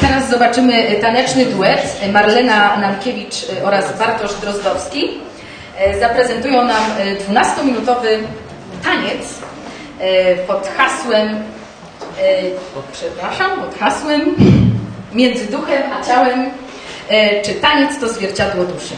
Teraz zobaczymy taneczny duet Marlena Namkiewicz oraz Bartosz Drozdowski. Zaprezentują nam 12-minutowy taniec pod hasłem, przepraszam, pod hasłem Między duchem a ciałem, czy taniec to zwierciadło duszy.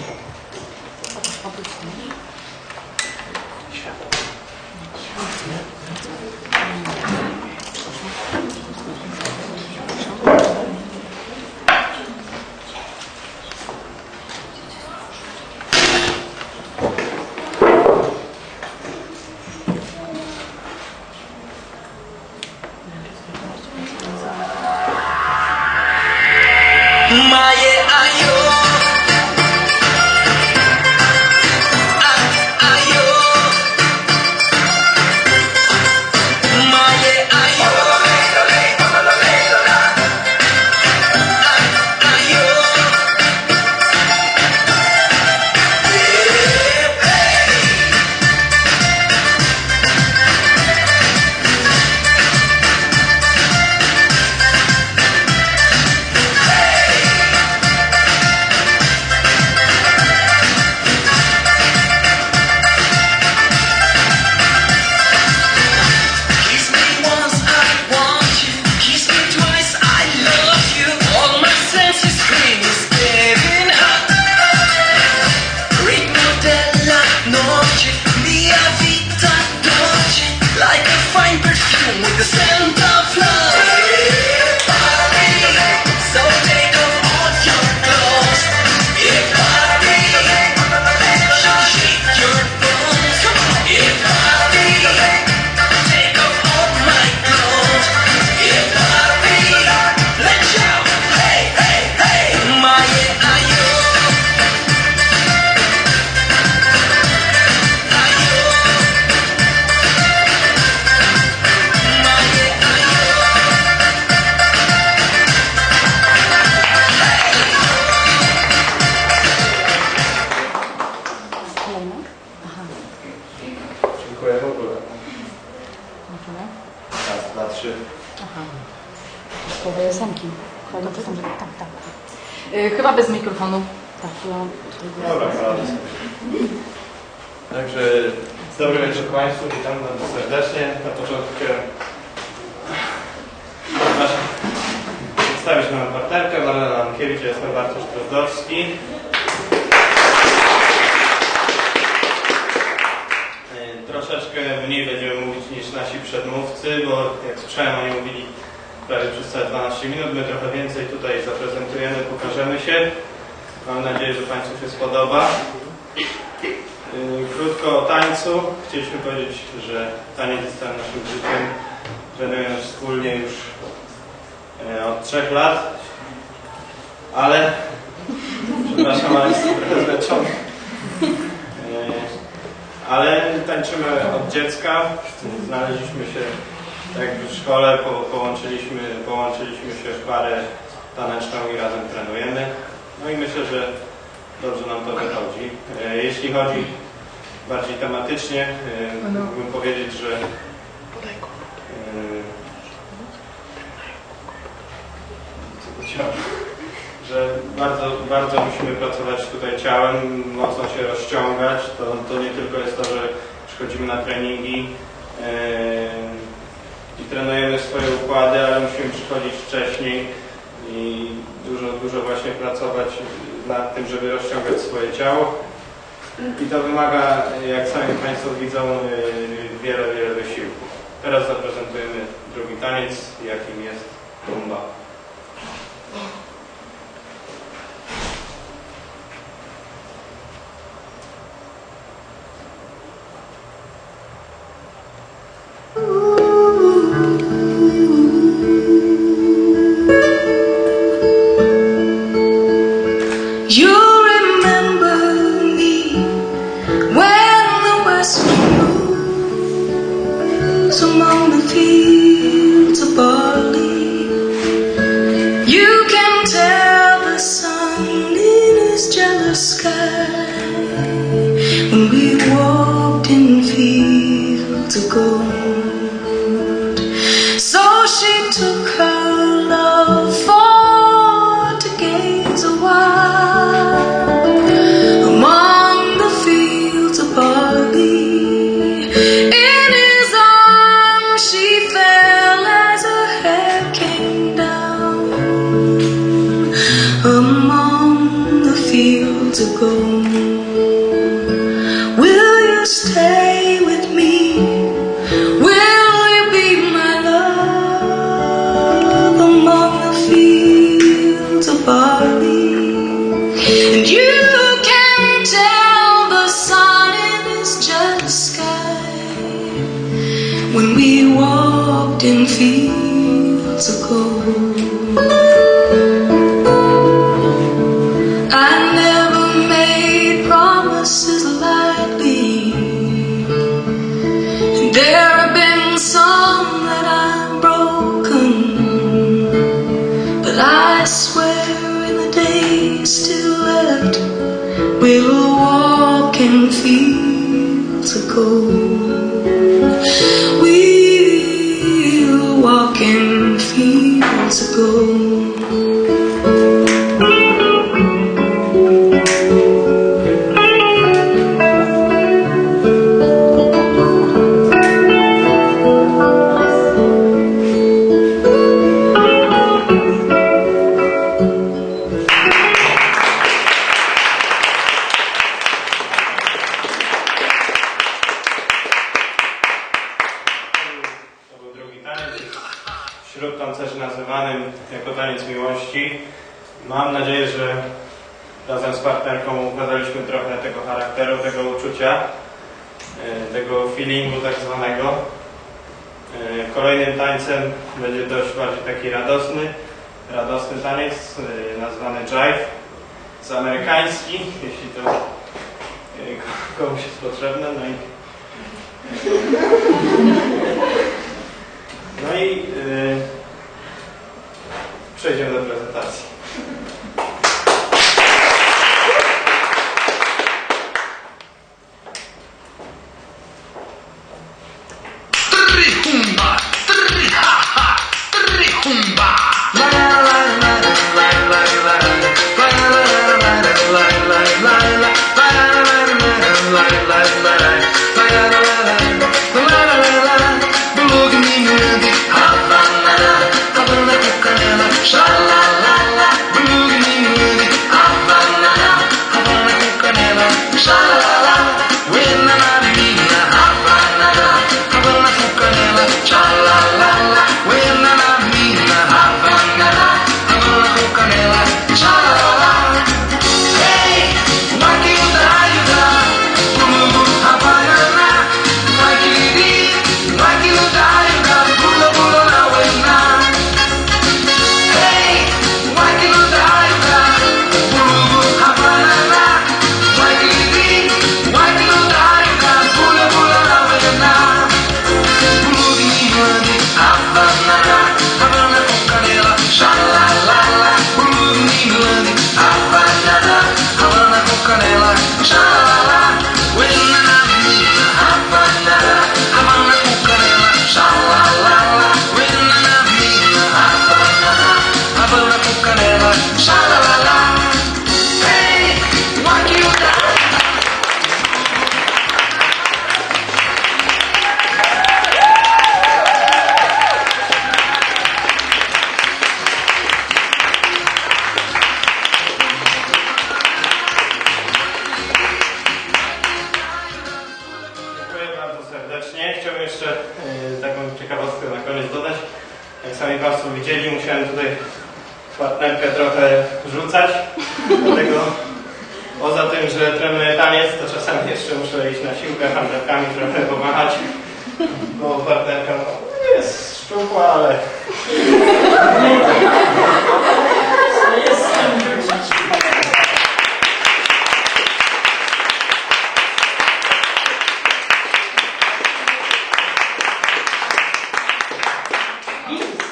Chyba bez mikrofonu. Tak, Dobra. Także dobry wieczór Państwu, witam bardzo serdecznie. Na początku przedstawić moją partnerkę, Marlena Lankiewicz, ja jestem Bartosz Drozdowski. E, Troszeczkę mniej będziemy mówić niż nasi przedmówcy, bo jak słyszałem, oni mówili prawie przez całe 12 minut. My trochę więcej tutaj zaprezentujemy, pokażemy się. Mam nadzieję, że Państwu się spodoba. Yy, Krótko o tańcu. Chcieliśmy powiedzieć, że taniec jest całym naszym życiem. Trenujemy wspólnie już e, od trzech lat. Ale, przepraszam, ale jestem trochę zmęczony. E, Ale tańczymy od dziecka. Znaleźliśmy się jakby w szkole, po, połączyliśmy, połączyliśmy się w parę taneczną i razem trenujemy. No i myślę, że dobrze nam to wychodzi. E, Jeśli chodzi bardziej tematycznie, e, mógłbym powiedzieć, że e, że bardzo, bardzo musimy pracować tutaj ciałem, mocno się rozciągać. To, to nie tylko jest to, że przychodzimy na treningi trenujemy swoje układy, ale musimy przychodzić wcześniej i dużo, dużo właśnie pracować nad tym, żeby rozciągać swoje ciało. I to wymaga, jak sami Państwo widzą, y, wiele, wiele wysiłku. Teraz zaprezentujemy drugi taniec, jakim jest rumba. Barley. And you can tell the sun is just a sky when we walked in fields of gold. We'll walk in fields of gold. We'll walk in fields of gold. Wśród tancerzy nazywanym jako taniec miłości. Mam nadzieję, że razem z partnerką ukazaliśmy trochę tego charakteru, tego uczucia, e, tego feelingu tak zwanego. E, Kolejnym tańcem będzie dość bardziej taki radosny, radosny taniec e, nazwany jive. Jest amerykański, jeśli to komuś jest potrzebne. No i No i yy, przejdziemy do prezentacji. Chciałbym jeszcze e, taką ciekawostkę na koniec dodać. Jak sami Państwo widzieli, musiałem tutaj partnerkę trochę rzucać. Dlatego poza tym, że trenuję taniec, to czasami jeszcze muszę iść na siłkę handlewkami trochę pomachać. Bo partnerka no, jest szczupła, ale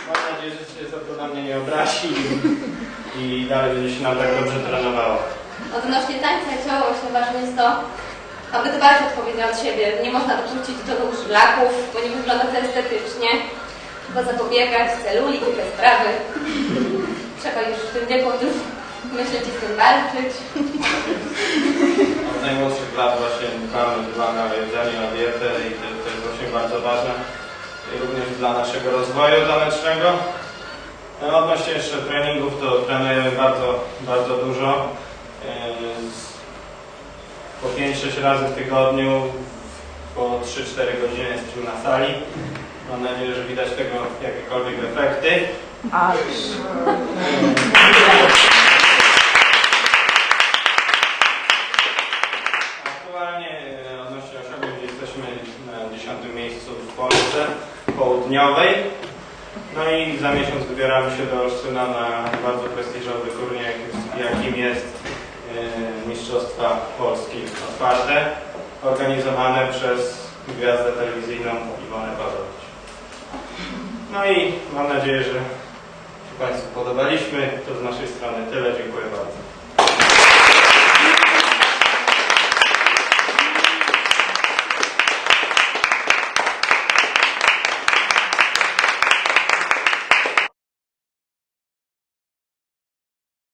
mam nadzieję, że się za to na mnie nie obrazi i, i dalej będzie się nam tak dobrze trenowało. Odnośnie tańca i ciało właśnie ważne jest aby dbać odpowiednio od siebie. Nie można dorzucić do tego szlaków, bo nie wygląda to estetycznie. Trzeba zapobiegać, celulit, te sprawy. Trzeba już w tym wieku myśleć i z tym walczyć. Od najmłodszych lat właśnie dbamy, dbamy o jedzenie, o dietę i to, to jest właśnie bardzo ważne i również dla naszego rozwoju tanecznego. No, odnośnie jeszcze treningów, to trenujemy bardzo, bardzo dużo po 5-6 razy w tygodniu, po 3-4 godziny jest tu na sali. Mam nadzieję, że widać tego jakiekolwiek efekty. Aktualnie e, odnośnie osiągnięć jesteśmy na 10 miejscu w Polsce południowej. No i za miesiąc wybieramy się do Olsztyna na bardzo prestiżowy turniej, jakim jest e, Mistrzostwa Polski Otwarte, organizowane przez gwiazdę telewizyjną Iwonę Pawłowicz. No i mam nadzieję, że się Państwu podobaliśmy. To z naszej strony tyle. Dziękuję bardzo.